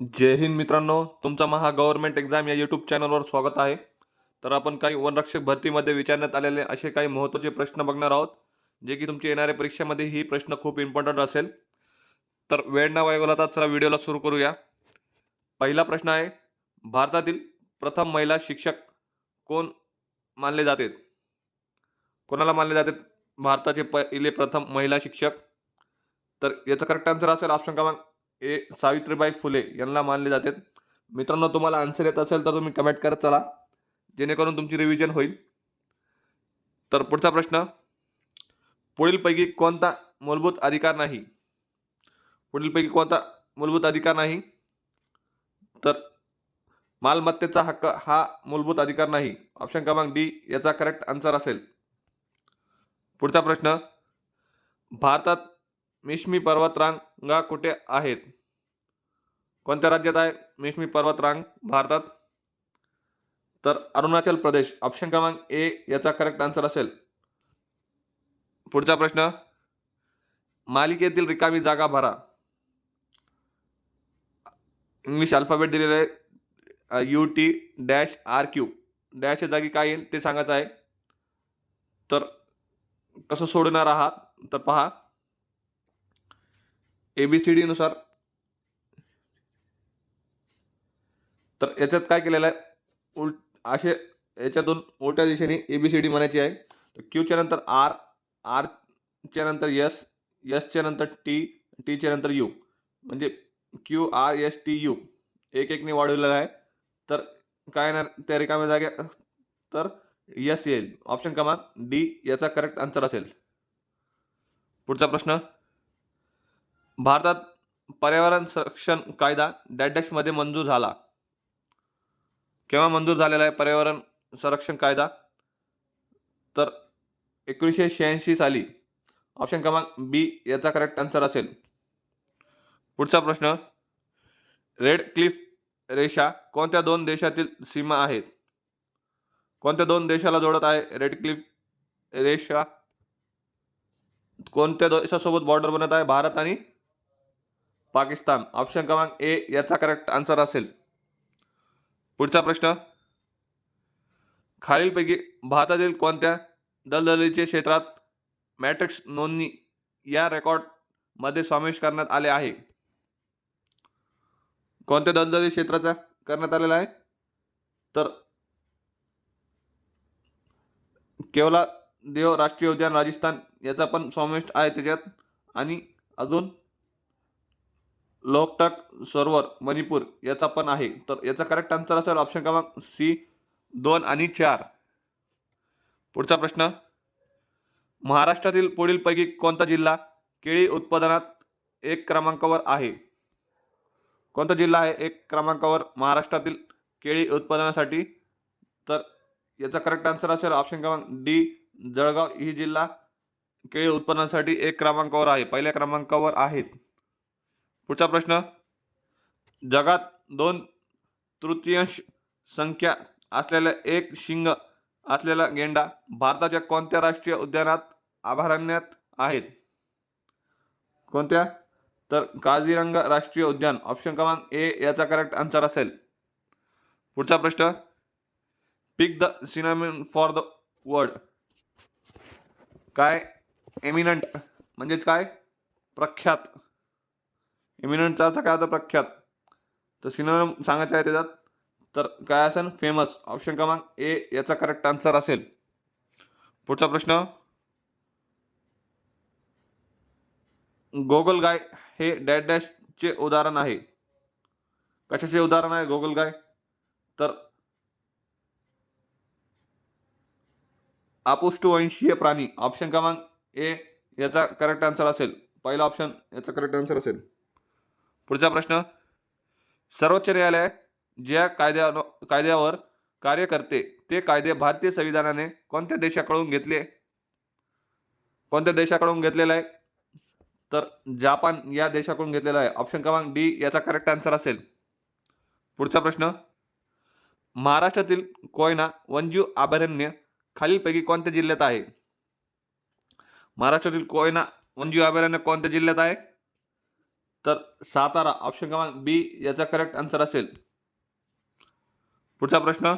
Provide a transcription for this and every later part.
जय हिंद मित्रांनो तुमचा महा government exam या यूट्यूब चॅनलवर स्वागत आहे. तर आपण काही वनरक्षक भरतीमध्ये विचारण्यात आलेले असे काही महत्त्वाचे प्रश्न बघणार आहोत जे की तुमच्या येणाऱ्या परीक्षेमध्ये ही प्रश्न खूप इम्पॉर्टंट असेल. तर वेळ न वायगोला चला व्हिडिओला सुरू करूया. पहिला प्रश्न आहे भारतातील प्रथम महिला शिक्षक कोण मानले जाते? कोणाला मानले जाते? भारताचे पहिले प्रथम महिला शिक्षक. तर याचं करेक्ट आन्सर असेल ऑप्शन क्रमांक ए सावित्रीबाई फुले यांना मानले जाते. मित्रांनो तुम्हाला आन्सर येत असेल तर तुम्ही कमेंट करत चला. जेणेकरून तुमची रिव्हिजन होईल. तर पुढचा प्रश्न. पुढीलपैकी कोणता मूलभूत अधिकार नाही? पुढीलपैकी कोणता मूलभूत अधिकार नाही? तर मालमत्तेचा हक्क हा मूलभूत अधिकार नाही. ऑप्शन क्रमांक डी याचा करेक्ट आन्सर असेल. पुढचा प्रश्न. भारतात मिश्मी पर्वतरांगा कुठे आहेत? कोणत्या राज्यात आहे? मिश्मी पर्वतरांग भारतात. तर अरुणाचल प्रदेश ऑप्शन क्रमांक ए याचा करेक्ट आन्सर असेल. पुढचा प्रश्न. मालिकेतील रिकामी जागा भरा. इंग्लिश अल्फाबेट दिलेलं आहे. U T dash R Q डॅशच्या जागी काय येईल ते सांगायचं आहे. तर कसं सोडणार आहात? तर पहा. ए बी सी डीनुसार तर याच्यात काय केलेलं आहे? उल असे याच्यातून उलट्या दिशेने ए बी सी डी म्हणायची आहे. तर क्यूच्या नंतर आर आरच्या नंतर यस यसच्या नंतर टी टीच्या नंतर यू म्हणजे Q R S T U एक एकने वाढवलेला आहे. तर काय येणार? त्या रिकाम्या जागे तर यस येईल. ऑप्शन क्रमांक डी याचा करेक्ट आन्सर असेल. पुढचा प्रश्न. भारतात पर्यावरण संरक्षण कायदा डॅश डॅशमध्ये मंजूर झाला. केव्हा मंजूर झालेला आहे पर्यावरण संरक्षण कायदा? तर एकोणीसशे शहाऐंशी साली ऑप्शन क्रमांक बी याचा करेक्ट आन्सर असेल. पुढचा प्रश्न रेड क्लिफ रेषा कोणत्या दोन देशातील सीमा आहेत? कोणत्या दोन देशाला जोडत आहे रेड क्लिफ रेषा? कोणत्या देशासोबत बॉर्डर बनत आहे भारत आणि पाकिस्तान? ऑप्शन क्रमांक ए याचा करेक्ट आन्सर असेल. पुढचा प्रश्न. खालीलपैकी भारतातील कोणत्या दलदलीच्या क्षेत्रात मॅट्रिक्स नोंदणी या रेकॉर्डमध्ये समावेश करण्यात आले आहे? कोणत्या दलदली क्षेत्राचा करण्यात आलेला आहे? तर केवला देव राष्ट्रीय उद्यान राजस्थान याचा पण समावेश आहे त्याच्यात. आणि अजून लोकटक सरोवर मणिपूर याचा पण आहे. तर याचा करेक्ट आन्सर असेल ऑप्शन क्रमांक सी दोन आणि चार. पुढचा प्रश्न. महाराष्ट्रातील पुढीलपैकी कोणता जिल्हा केळी उत्पादनात एक क्रमांकावर आहे? कोणता जिल्हा आहे एक क्रमांकावर महाराष्ट्रातील केळी उत्पादनासाठी? तर याचा करेक्ट आन्सर असेल ऑप्शन क्रमांक डी जळगाव. ही जिल्हा केळी उत्पादनासाठी एक क्रमांकावर आहे. पहिल्या क्रमांकावर आहेत. पुढचा प्रश्न. जगात दोन तृतीयांश संख्या असलेल्या एक शिंग असलेला गेंडा भारताच्या कोणत्या राष्ट्रीय उद्यानात अभयारण्यात आहेत? कोणत्या? तर काझीरंगा राष्ट्रीय उद्यान. ऑप्शन क्रमांक ए याचा करेक्ट आन्सर असेल. पुढचा प्रश्न. Pick the synonym for the word काय? एमिनंट म्हणजेच काय? प्रख्यात. इमिनंटचा अर्थ काय होता प्रख्यात? तर सिनोनिम सांगायचं आहे त्याच्यात तर काय असेल? फेमस ऑप्शन क्रमांक ए याचा करेक्ट आन्सर असेल. पुढचा प्रश्न. गोगलगाय हे डॅश डॅशचे उदाहरण आहे. कशाचे उदाहरण आहे गोगलगाय तर अपुष्टवंशीय प्राणी. ऑप्शन क्रमांक ए याचा करेक्ट आन्सर असेल. पहिला ऑप्शन याचा करेक्ट आन्सर असेल. पुढचा प्रश्न. सर्वोच्च न्यायालय ज्या कायद्या कायद्यावर कार्य करते ते कायदे भारतीय संविधानाने कोणत्या देशाकडून घेतले? कोणत्या देशाकडून घेतलेला आहे? तर जापान या देशाकडून घेतलेला आहे. ऑप्शन क्रमांक डी याचा करेक्ट आन्सर असेल. पुढचा प्रश्न. महाराष्ट्रातील कोयना वन्यजीव अभयारण्य खालीलपैकी कोणत्या जिल्ह्यात आहे? महाराष्ट्रातील कोयना वन्यजीव अभयारण्य कोणत्या जिल्ह्यात आहे? तर सातारा ऑप्शन क्रमांक बी याचा करेक्ट आन्सर असेल. पुढचा प्रश्न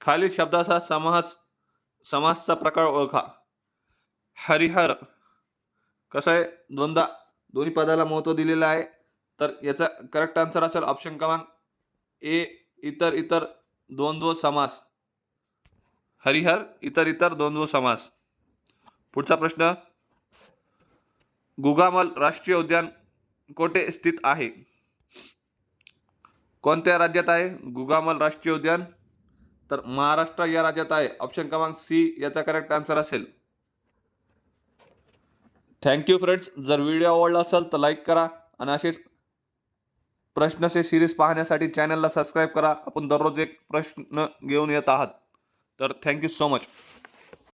खालील शब्दाचा समास समासचा प्रकार ओळखा. हरिहर कसं आहे? दोनदा दोन्ही पदाला महत्त्व दिलेलं आहे. तर याचा करेक्ट आन्सर असेल ऑप्शन क्रमांक ए इतर इतर द्वंद्व समास. हरिहर इतर इतर द्वंद्व समास. पुढचा प्रश्न गुगामल राष्ट्रीय उद्यान कोठे स्थित आहे? कोणत्या राज्यात आहे? गुगामल राष्ट्रीय उद्यान? तर महाराष्ट्र या राज्यात आहे. ऑप्शन क्रमांक सी याचा करेक्ट आन्सर असेल. थँक्यू फ्रेंड्स जर व्हिडिओ आवडला असेल तर लाईक करा आणि असेच प्रश्नचे सिरीज पाहण्यासाठी चॅनलला सबस्क्राईब करा. आपण दररोज एक प्रश्न घेऊन येत आहात. तर थँक्यू सो मच